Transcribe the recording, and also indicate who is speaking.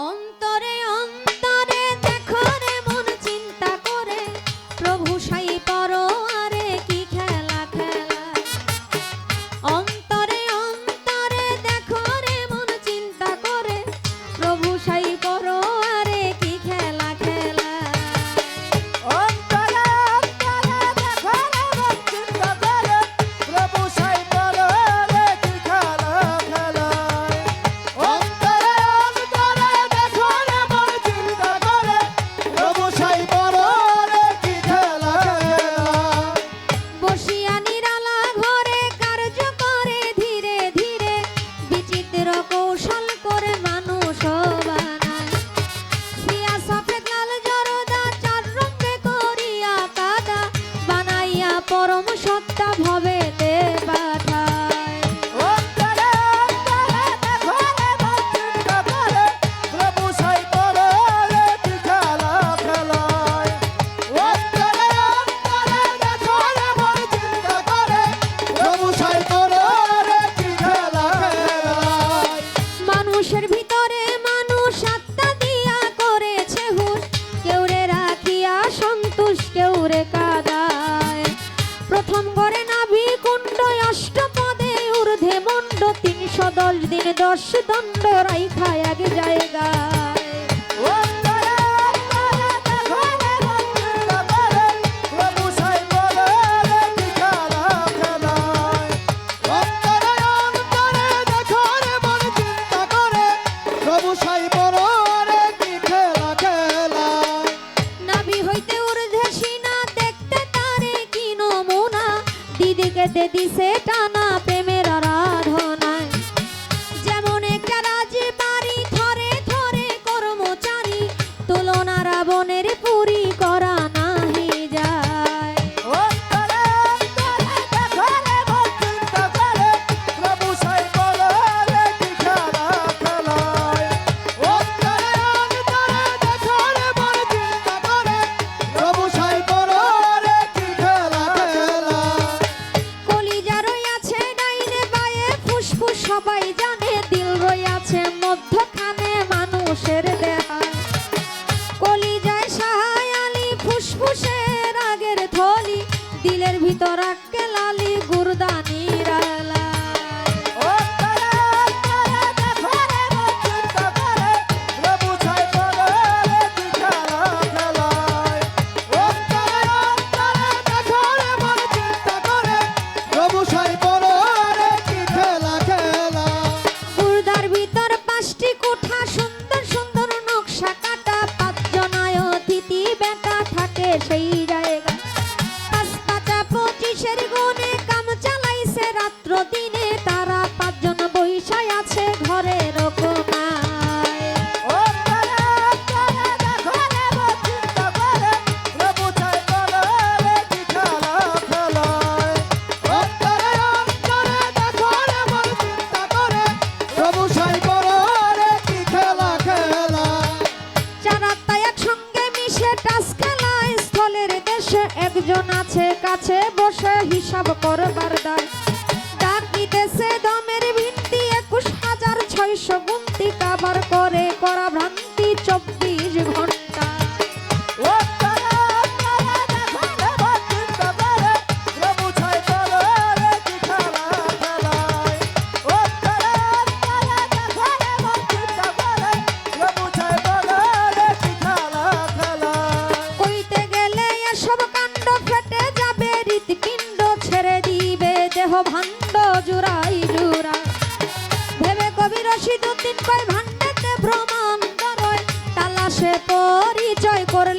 Speaker 1: オントレ
Speaker 2: মানুষের ভিতরে মানুষ আত্মা দিয়া করেছে হুশ। কেউ রে রাখিয়া সন্তোষ কেউ রে কাদায়। প্রথম করে নাভি কুণ্ড অষ্টপদে ঊর্ধ্বে মণ্ড তিনশো দশ দিন দশ দণ্ড রাইখা এক জায়গায়। দিছে টানা মধ্যখানে মানুষের দেহা কলি যায় সাহায়ালি ফুসফুসের আগের থলি দিলের ভিতর আক্কেলালি গুরদানি baixa aí. একজন আছে কাছে বসে হিসাব করবার দায়। ডাকিতেছে দমের দেহ ভাণ্ড জুড়াই জুড়াই ভেবে কবি রশিদ উদ্দিন কয় ভাণ্ডেতে ভ্রমান্তরয় তালাশে পরিচয় করল